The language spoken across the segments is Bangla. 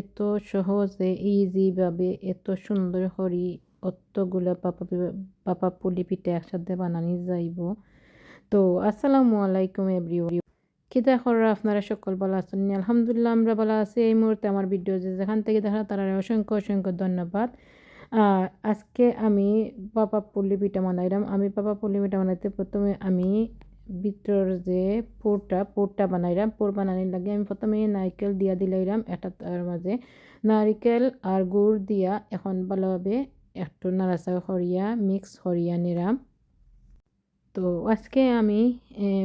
এত সহজে ইজিভাবে এত সুন্দর করি অতগুলো পাপা পাপা পুলি পিঠা একসাথে বানানি যাইব। তো, আসসালামু আলাইকুম এভরিওয়ান কিতা করার আপনারা সকল ভালো আছেন? আলহামদুলিল্লাহ, আমরা ভালো আছি। এই মুহূর্তে আমার ভিডিও যে যেখান থেকে দেখা, তারা অসংখ্য অসংখ্য ধন্যবাদ। আজকে আমি পাপা পুলি পিঠা বানাইলাম। আমি পাপা পুলি পিঠা বানাইতে প্রথমে আমি ভিতর যে পোরটা পোরটা বানাইলাম, পোর বানানোর লাগে আমি প্রথমে নারকেল দিয়া দিলাইলাম, এটা তার মাঝে। নারিকেল আর গুড় দিয়া এখন ভালোভাবে একটু নাড়াচাড়া করিয়া মিক্স করিয়া নিলাম। তো আজকে আমি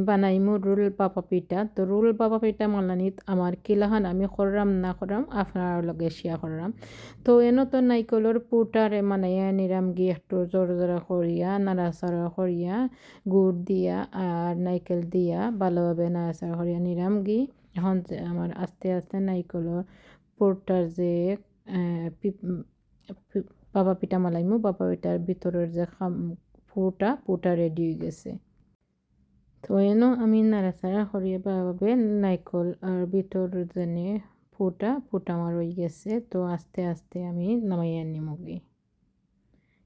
বানাইমু রোল পাপা পিঠা। তো রোল পাপা পিঠা মালানিত আমার কিলাহান আমি করলাম না করলাম আপনার লগে শেয়ার করলাম তো এনো তো নাইকলর পুটারে মানাইয়া নিরাম গিয়ে একটু জোর জোরা করিয়া নাড়াচাড়া গুড় দিয়া আর নাইকেল দিয়া ভালোভাবে নাড়াচাড়া করিয়া নিরাম গি। এখন আমার আস্তে আস্তে নাইকলর পুরটার যে বাবা পিঠা মালাইমু বাবা পিঠার ভিতরের যে পুটা পুটা রেডি হয়ে গেছে। তো এনো আমি নাড়াচাড়া করিয়ে ভাবে নাইকল আর ভিতর জেনে ফুটা ফুটা আমার হয়ে গেছে। তো আস্তে আস্তে আমি নামাইয়া নিমগি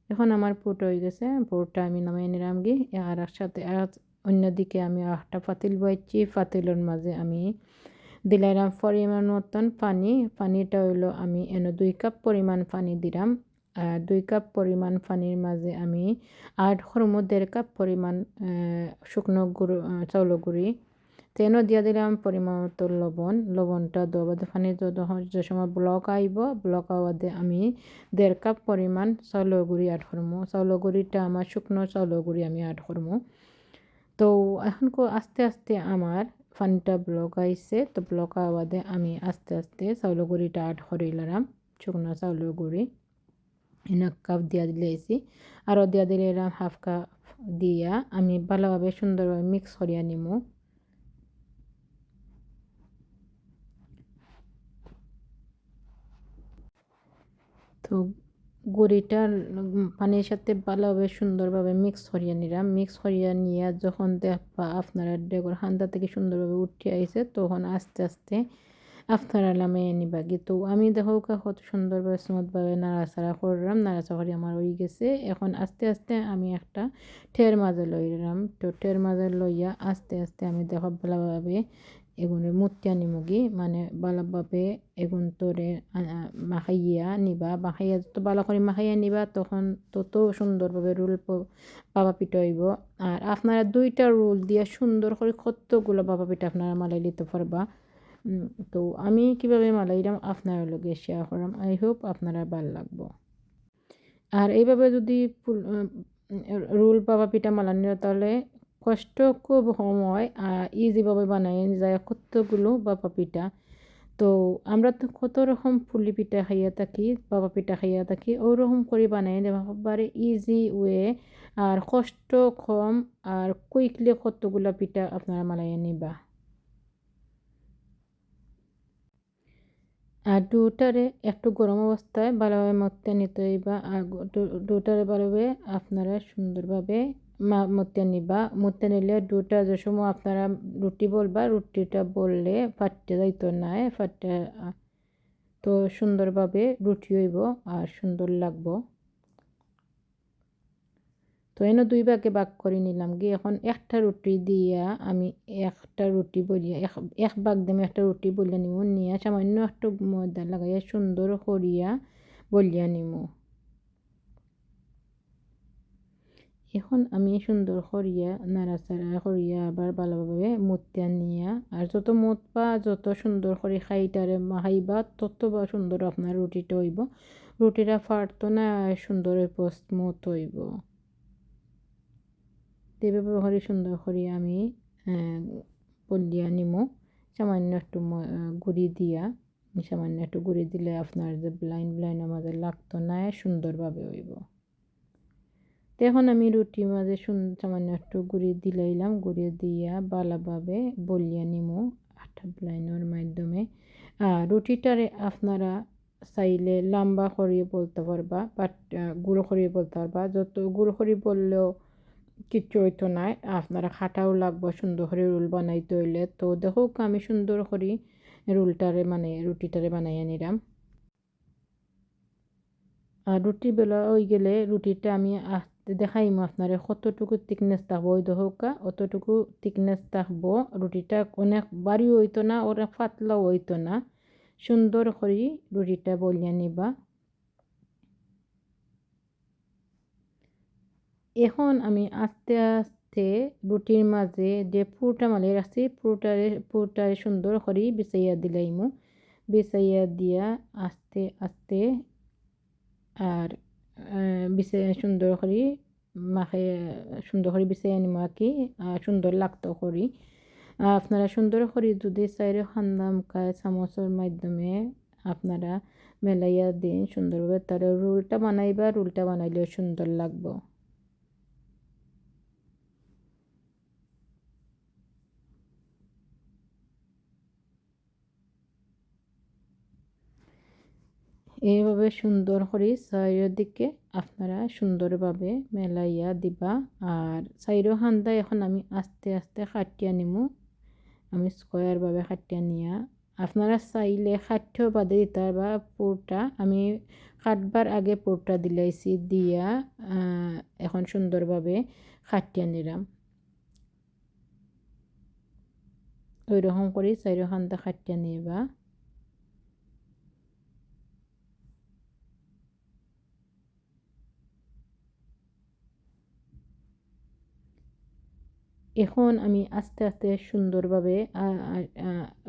এখন আমার ফুট হয়ে গেছে, পুরটা আমি নামাই নিলাম গি। আর সাথে আর অন্যদিকে আমি একটা পাতিল বইছি। পাতিলের মাঝে আমি দিলাম পরিমাণ মতন পানি। পানিটা হইল আমি এনে দুই কাপ পরিমাণ পানি দিলাম। দুই কাপ পরিমাণ পানির মাঝে আমি আট হরমো দেড় কাপ পরিমাণ শুকনো গুঁড়ো চাউল গুঁড়ি তেনও দিয়ে দিলাম পরিমাণ মতো লবণ। লবণটা দেওয়া পানি যে সময় ব্লক আইব ব্লক আওয়াতে আমি দেড় কাপ পরিমাণ চাউল গুঁড়ি আট হরমো চাউল গুঁড়িটা আমার শুকনো চাউল গুঁড়ি আমি আট হরমো তো এখন আস্তে আস্তে আমার পানিটা ব্লক আইছে তো ব্লক আওয়াদে আমি আস্তে আস্তে চাউল গুঁড়িটা আট হরিলাম শুকনো চাউল গুঁড়ি। এনে কাপ দিয়া দিলেছি আরও দিয়া দিলে এরম হাফ কাপ দিয়া আমি ভালোভাবে সুন্দরভাবে মিক্স করিয়া নিমু। তো গুড়িটা পানির সাথে ভালোভাবে সুন্দরভাবে মিক্স করিয়া নিলাম। মিক্স করিয়া নিয়ে যখন দেখবা আপনারা ডেগর হান্দা থেকে সুন্দরভাবে উঠে আইছে, তখন আস্তে আস্তে আপনারা নামিয়ে নিবা তো আমি দেখো কত সুন্দরভাবে স্মুথভাবে নাড়াচাড়া করলাম নাড়াচাড়া করে আমার হয়ে গেছে। এখন আস্তে আস্তে আমি একটা ঠের মাঝে লইলাম তো ঠের মাঝে লইয়া আস্তে আস্তে আমি দেখো ভালোভাবে এগুলো মুতিয়া নিমগি মানে ভালোভাবে এগুন তোরে মাখাইয়া নিবা। মাখাইয়া যত ভালো করে মাখাইয়া নিবা, তখন তত সুন্দরভাবে রোল বাবা পিঠা হইব। আর আপনারা দুইটা রোল দিয়া সুন্দর করে কতগুলো বাবা পিঠা আপনারা মালাই নিতে পারবা। তো আমি কীভাবে মালাইলাম আপনার লগে শেয়ার করলাম আই হোপ আপনারা ভালো লাগবো। আর এইভাবে যদি রুল পাবা পিঠা মালানি তাহলে কষ্ট খুব সময় ইজিভাবে বানাই যায় কতগুলো বাবা পিঠা তো আমরা তো কত রকম পুলি পিঠা খাইয়া থাকি, বাবা পিঠা খাইয়া থাকি, ওরকম করে বানাই বারে ইজি ওয়ে আর কষ্ট কম, আর কুইকলি কতগুলো পিঠা আপনারা মালাইয়া নিবা। আর দুটারে একটু গরম অবস্থায় ভালোভাবে মতে নিতে হইবা। আর দুটারে ভালোভাবে আপনারা সুন্দরভাবে মতে নিবা। মতে নিলে দুটা যে সময় আপনারা রুটি বলবা, রুটিটা বললে ফাটতে যাইতো না, ফাটতে তো সুন্দরভাবে রুটি হইব আর সুন্দর লাগবো। তো এনে দুই ভাগে ভাগ করে নিলাম। গিয়ে এখন একটা রুটি দিয়া আমি একটা রুটি বলিয়া, এক এক ভাগ দিয়ে একটা রুটি বলিয়া নিব নিয়ে সামান্য একটু ময়দা লাগাইয়া সুন্দর করিয়া বলিয়া নিব এখন আমি সুন্দর করিয়া নাড়াচাড়া করিয়া আবার ভালোভাবে মুতিয়া নিয়া। আর যত বা যত সুন্দর করে খাইটারে খাইবা, তত বা সুন্দর আপনার রুটিটা হইব। রুটিটা ফাটতো না সুন্দর স্মুথ হইব। এভাবে করে সুন্দর করে আমি পলিয়া নিমো। সামান্য একটু গুড়ি দিয়া, সামান্য একটু গুড়ি দিলে আপনার যে ব্লাইন ব্লাইন আমাদের লাগতো না, সুন্দরভাবে হইব। এখন আমি রুটির মাঝে সামান্য একটু গুড়ি দিলাইলাম গুড়ি দিয়া ভালোভাবে বলিয়া নিমো আটা ব্লাইনের মাধ্যমে। আর রুটিটারে আপনারা চাইলে লম্বা করিয়ে বলতে পারবা, বাট গুঁড়ো করিয়ে বলতে পারবা। যত গুঁড়ো করি বললেও কিচ্ছু হইতো নাই আপনারা খাটাও লাগবো, সুন্দর করে রোল বানাইতে হইলে। তো দেখো, আমি সুন্দর করে রোলটারে মানে রুটিটারে বানাইয়া নিলাম। আর রুটি বেলা হয়ে গেলে রুটিটা আমি দেখাইম আপনারে কতটুকু থিকনেস থাকব। ওই দহকা অতটুকু থিকনেস থাকব। রুটিটা অনেক বাড়ি হইতো না, অনেক পাতলাও হইতো না। সুন্দর করে রুটিটা বলিয়া নিবা। এখন আমি আস্তে আস্তে রুটির মাঝে যে পুরটা মালিয়ে রাখছি পুরটারে পুরটারে সুন্দর করে বিছাইয়া দিলাইমু। বিছাইয়া দিয়া আস্তে আস্তে আর বিছে সুন্দর করে মাখে, সুন্দর করে বিছাইয়া আনিম আর কি সুন্দর লাগতো করি। আপনারা সুন্দর করে যদি চাইরে খান্দা মুখায় চামচের মাধ্যমে আপনারা মেলাইয়া দিন সুন্দরভাবে তার রুলটা বানাইবা, রুলটা বানাইলেও সুন্দর লাগবো। এইভাবে সুন্দর করে চারিদিকে আপনারা সুন্দরভাবে মেলাইয়া দিবা। আর চাইরো হান্দা এখন আমি আস্তে আস্তে কাটিয়া নিমু। আমি স্কোয়ারভাবে কাটিয়া নিয়া। আপনারা চাইলে খাট্য বাদে দিতে বা পুরটা, আমি কাটবার আগে পুরটা দিলাইছি, দিয়া এখন সুন্দরভাবে কাটিয়া নিলাম। ওই রকম করে চাইরো খান্দা কাটিয়া নিবা। এখন আমি আস্তে আস্তে সুন্দরভাবে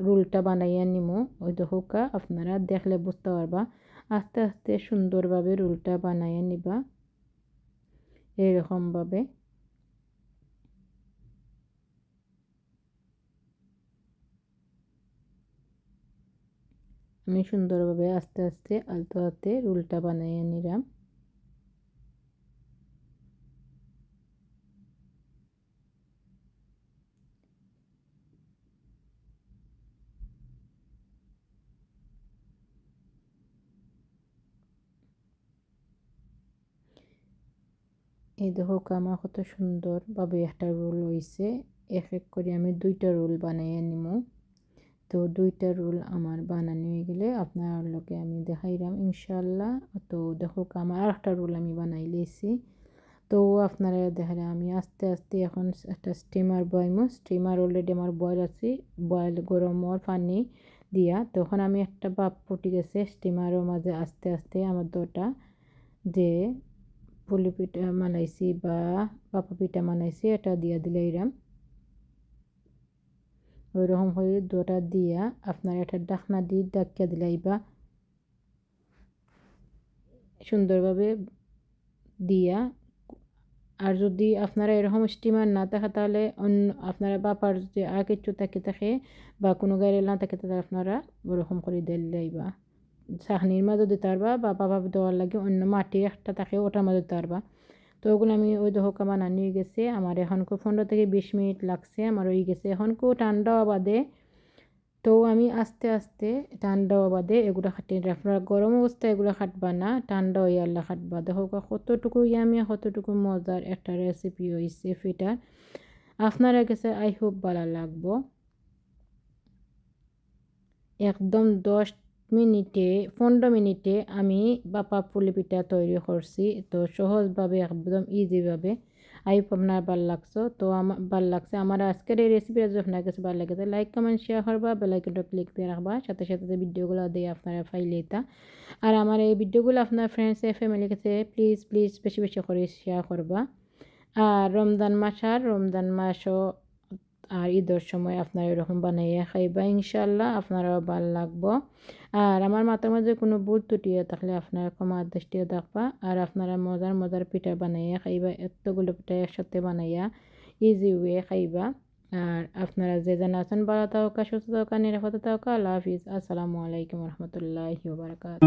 রোলটা বানাইয়া নিমো। ওই হোকা আপনারা দেখলে বুঝতে পারবা। আস্তে আস্তে সুন্দরভাবে রোলটা বানাইয়া নিবা। এরকমভাবে। আমি সুন্দরভাবে আস্তে আস্তে, আলতো হাতে রোলটা বানাইয়া নিলাম। এই দেখো আমার কত সুন্দরভাবে একটা রোল হয়েছে এক এক করে আমি দুইটা রোল বানাইয়া নিব তো দুইটা রোল আমার বানানো হয়ে গেলে আপনার লোকে আমি দেখাইলাম ইনশাল্লাহ তো দেখো আমার আর একটা রোল আমি বানাই লিয়েছি তো আপনারা দেখালে আমি আস্তে আস্তে এখন একটা স্টিমার বয়মো স্টিমার অলরেডি আমার বয়েল আছে বয়েল গরমর পানি দিয়া। তখন আমি একটা বাপ ফুটি গেছে স্টিমারের মাঝে আস্তে আস্তে আমার দুটা। যে পুলি পিঠা বানাইছি বা পাপা পিঠা বানাইছি এটা দিয়া দিলে এরাম। ওইরকম হয়ে দুটা দিয়া আপনার একটা ডাকনা দিয়ে ডাকিয়া দিলাই বা সুন্দরভাবে দিয়া, আর যদি আপনারা এরকম স্টিমার না থাকে তাহলে অন্য আপনারা বাপার যদি আর কিছু থাকে থাকে বা কোনো গাড়ি না থাকে তাহলে আপনারা ওরকম করে দিলে চাকনির মাঝে দিতে পারবা বা বাবা দেওয়ার লাগে অন্য মাটি একটা থাকে ওটার মাঝে দিতে পারবা তো ওগুলো আমি ওই দহকা হয়ে গেছে আমার এখনকো পনেরো থেকে বিশ মিনিট লাগছে আমার হয়ে গেছে এখনকো ঠান্ডা বাদে। তো আমি আস্তে আস্তে ঠান্ডা বাদে এগুলো খাটি আপনারা গরম অবস্থায় এগুলো খাটবা না ঠান্ডা আল্লাহ খাটবা। দেখো কতটুকু আমি কতটুকু মজার একটা রেসিপি হয়েছে ফিটার আপনারা কাছে আই হোপ ভালো লাগবো। একদম দশ মিনিটে, পনেরো মিনিটে আমি বাপা পুলি পিঠা তৈরি করছি। তো সহজভাবে, একদম ইজিভাবে আই আপনার ভালো লাগছো। তো আমার ভালো লাগছে। আমার আজকের এই রেসিপিটা যদি আপনার কাছে ভালো লাগে লাইক কমেন্ট শেয়ার করবা। বেলাইকনটা ক্লিক দিয়ে রাখবা। সাথে সাথে ভিডিওগুলো দিয়ে আপনারা ফাইলে এটা। আর আমার এই ভিডিওগুলো আপনার ফ্রেন্ডস ফ্যামিলির কাছে প্লিজ প্লিজ বেশি বেশি করে শেয়ার করবা। আর রমজান মাস আর রমজান মাসও আর ঈদের সময় আপনারা এরকম বানাইয়া খাইবা ইনশাল্লাহ আপনারাও ভালো লাগবো। আর আমার মাথার মধ্যে কোনো ভুল ত্রুটিও থাকলে আপনারা ক্ষমার দৃষ্টিও দেখবা। আর আপনারা মজার মজার পিঠা বানাইয়া খাইবা, এতগুলো পিঠা একসাথে বানাইয়া ইজি ওয়ে খাইবা। আর আপনারা যে যেন আছেন, ভালো থাকা সুস্থ থাকা নিরাপদ থাকা আল্লাহ হাফিজ। আসসালামু আলাইকুম রহমতুল্লাহ বারকাত